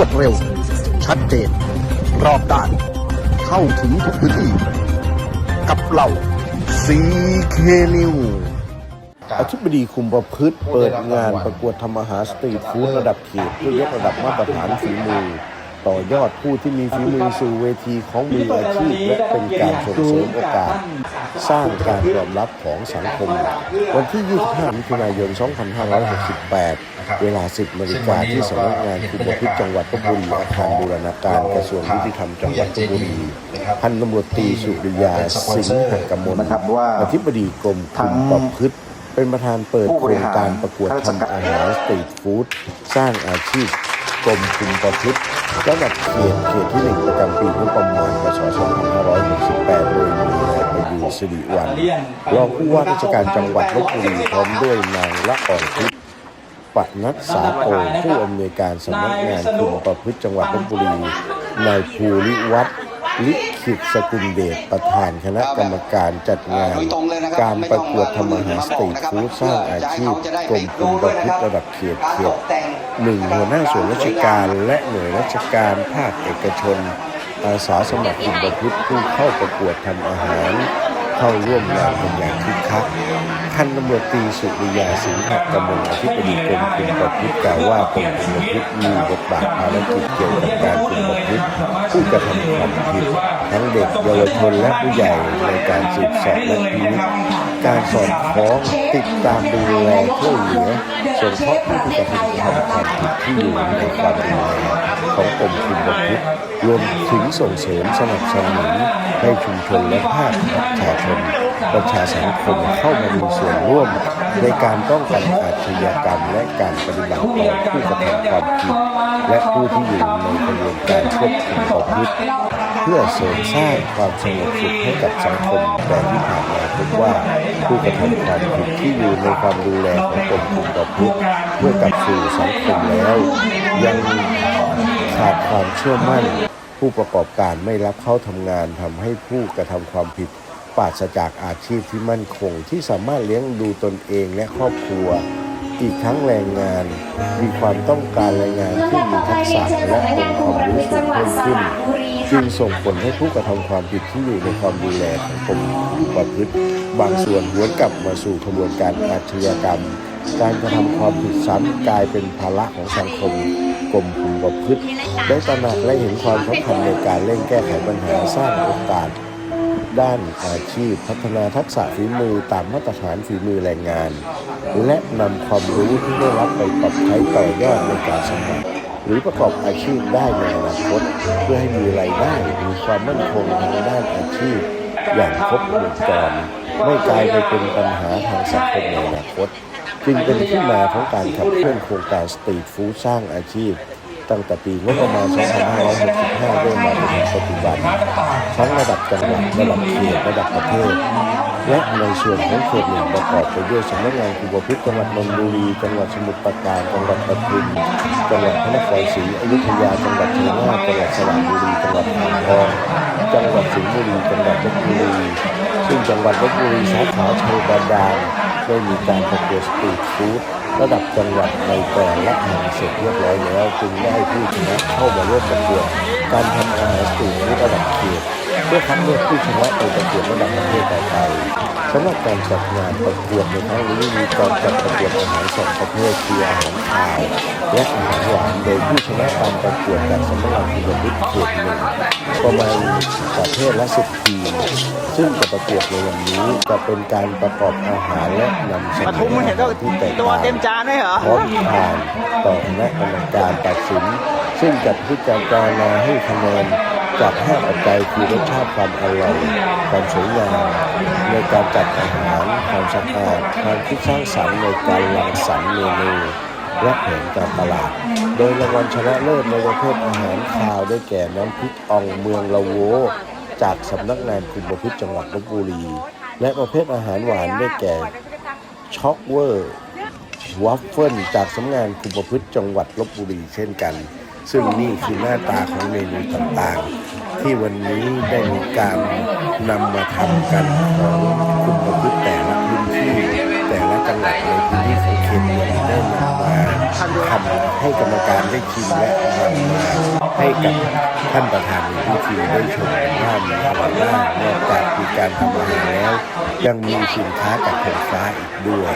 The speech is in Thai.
วดเร็ว ชัดเจน รอบด้าน เข้าถึงทุกพื้นที่ กับเราซีเคนิวอธิบดีคุมประพฤติเปิดงานประกวดทำอาหารสตรีทฟู้ดระดับเขตเพื่อยกระดับมาตรฐานฝีมือ ต่อยอดผู้ที่มีฝีมือสู่เวทีของมืออาชีพและเป็นการส่งเสริมโอกาส สร้างการยอมรับของสังคม วันที่ 25มิถุนายน 2568 เวลา 10นาฬิกาที่สำนักงานคุมประพฤติจังหวัดลบบุรีอาคารบูรณาการกระทรวงยุติธรรมจังหวัดลบบุรีพันตำรวจตรีสุริยาสิงห์กมลนะครับว่าอธิบดีกรมคุมประพฤติเป็นประธานเปิดโครงการประกวดทำอาหารสตรีทฟู้ดสร้างอาชีพกรมคุมประพฤติระดับเขตเขตที่หนึ่งประจำปีงบประมาณพศ2568โดยมีนายประยูรสิริวันรองผู้ว่าราชการจังหวัดลบบุรีพร้อมด้วยนางละอ่อนทิพย์ ปนัดสาโตผู้อำนวยการสำนักงานคุมประพฤติจังหวัดลบบุรีนายภูริวัฒน์ลิขิตสกุลเดชประธานคณะกรรมการจัดงาน การประกวดทำอาหารสตรีทฟู้ดสร้างอาชีพกรมคุมประพฤติระดับเขตเขตหนึ่งหัวหน้าส่วนราชการและหน่วยราชการภาคเอกชน อาสาสมัครคุมประพฤติผู้เข้าประกวดทำอาหาร เข้าร่วมงานเป็นอย่างคึกคักท่านตำรวจตรีสุริยาสิงห์กำมลอธิบดีกรมคุมประพฤติกล่าวว่ากรมคุมประพฤติมีบทบาทภารกิจเกี่ยวกับการคุม ผู้กระทำความผิดทั้งเด็กเยาวชนและผู้ใหญ่ในการสืบสอบและพิจการสอบฟ้องติดตามดูแลช่วยเหลือสงเคราะห์ผู้ที่กระทำความผิดที่อยู่ในความดูแลของกรมคุมประพฤติรวมถึงส่งเสริมสนับสนุนให้ชุมชนและภาคประชาชน ประชาสังคมเข้ามามีส่วนร่วม ในการป้องกันอาชญากรรม และการปฏิบัติต่อผู้กระทำความผิดและผู้ที่อยู่ในกระบวนการควบคุมประพฤติเพื่อเสริมสร้างความสงบสุขให้กับสังคมแต่ที่ผ่านมาพบว่าผู้กระทำความผิดที่อยู่ในความดูแลของกรมคุมประพฤติเมื่อกลับสู่สังคมแล้ว ยังขาดความเชื่อมั่น ผู้ประกอบการไม่รับเข้าทำงานทำให้ผู้กระทำความผิด ปราศจากอาชีพที่มั่นคงที่สามารถเลี้ยงดูตนเองและครอบครัว อีกทั้งแรงงาน มีความต้องการแรงงานที่มีทักษะและองค์ความรู้สูงเพิ่มขึ้นจึงส่งผลให้ผู้กระทำความผิดที่อยู่ในความดูแลของกรมประพฤติบางส่วนหวนกลับมาสู่กระบวนการอาชญากรรม การกระทำความผิดซ้ำกลายเป็นภาระของสังคมกรมคุมประพฤติได้ตระหนักและเห็นความสำคัญในการเร่งแก้ไขปัญหาสร้างโอกาส ด้านอาชีพ พัฒนาทักษะฝีมือตามมาตรฐานฝีมือแรงงาน และนำความรู้ที่ได้รับไปปรับใช้ต่อยอดในการสมัครหรือประกอบอาชีพได้ในอนาคต เพื่อให้มีรายได้มีความมั่นคงทางด้านอาชีพ อย่างครบวงจรไม่กลายไปเป็นปัญหาทางสังคมในอนาคต จึงเป็นที่มาของการขับเคลื่อนโครงการสตรีทฟู้ดสร้างอาชีพ ตั้งแต่ปีงบประมาณ 2565เริ่มมาถึงปัจจุบันทั้งระดับจังหวัดระดับเขตระดับประเทศ และในส่วนของเขตหนึ่งประกอบไปด้วยสำนักงานคุมประพฤติจังหวัดนนทบุรีจังหวัดสมุทรปราการจังหวัดปทุมจังหวัดพระนครศรีอยุธยาจังหวัดชัยนาทจังหวัดสระบุรีจังหวัดอ่างทองจังหวัดสิงห์บุรีจังหวัดลบบุรีซึ่งจังหวัดลบบุรีสาขาชัยบาดาล ได้มีการประกวดสตรีทฟู้ดระดับจังหวัดในแต่ละแห่งเสร็จเรียบร้อยแล้วจึงได้ผู้ชนะเข้ามาร่วมประกวดการทำอาหารสตรีทฟู้ดระดับเขตเพื่อคัดเลือกผู้ชนะไปประกวดระดับประเทศต่อไป สำหรับการจัดงานประกวดในครั้งนี้มีการจัดประกวดอาหารสองประเภทคืออาหารคาวและอาหารหวานโดยผู้ชนะการประกวดจากสำนักงานคุณวุฒิเขตหนึ่งประมาณประเภทละสิบทีมซึ่งจะประกวดในวันนี้จะเป็นการประกอบอาหารและนำเสนปอทุมมึงเห็นตัวที่แตกตัวต่างเต็มจานไหมเหรอพร้อมผ่านต่อคณะกรรมการตัดสิน ซึ่งจะพิจารณาให้คะแนน จากห้าปัจจัยคือรสชาติความอร่อยความสวยงามในการจัดอาหารความสะอาดความคิดสร้างสรรค์ในการรังสรรค์เมนูและแผนการตลาด โดยรางวัลชนะเลิศในประเภทอาหารคาวได้แก่น้ำพริกอ่องเมืองละโว จากสำนักงานคุมประพฤติจังหวัดลบบุรี และประเภทอาหารหวานได้แก่ช็อกเวอร์วัฟเฟิลจากสำนักงานคุมประพฤติจังหวัดลบบุรีเช่นกัน ซึ่งนี่คือหน้าตาของเมนูต่างๆ ที่วันนี้ได้มีการนำมาทำกันของคุมประพฤติแต่ละพื้นที่แต่ละจังหวัดในพื้นที่ของเขเค็มเนี่ยได้นำมาทำให้กรรมการได้ชิมและนำมาให้กับท่านประธานในพิธีได้ชมว่ามีอะไรบ้างนอกจากมีการทำอาหารแล้ว ยังมีสินค้าจากแผงฟ้าอีกด้วย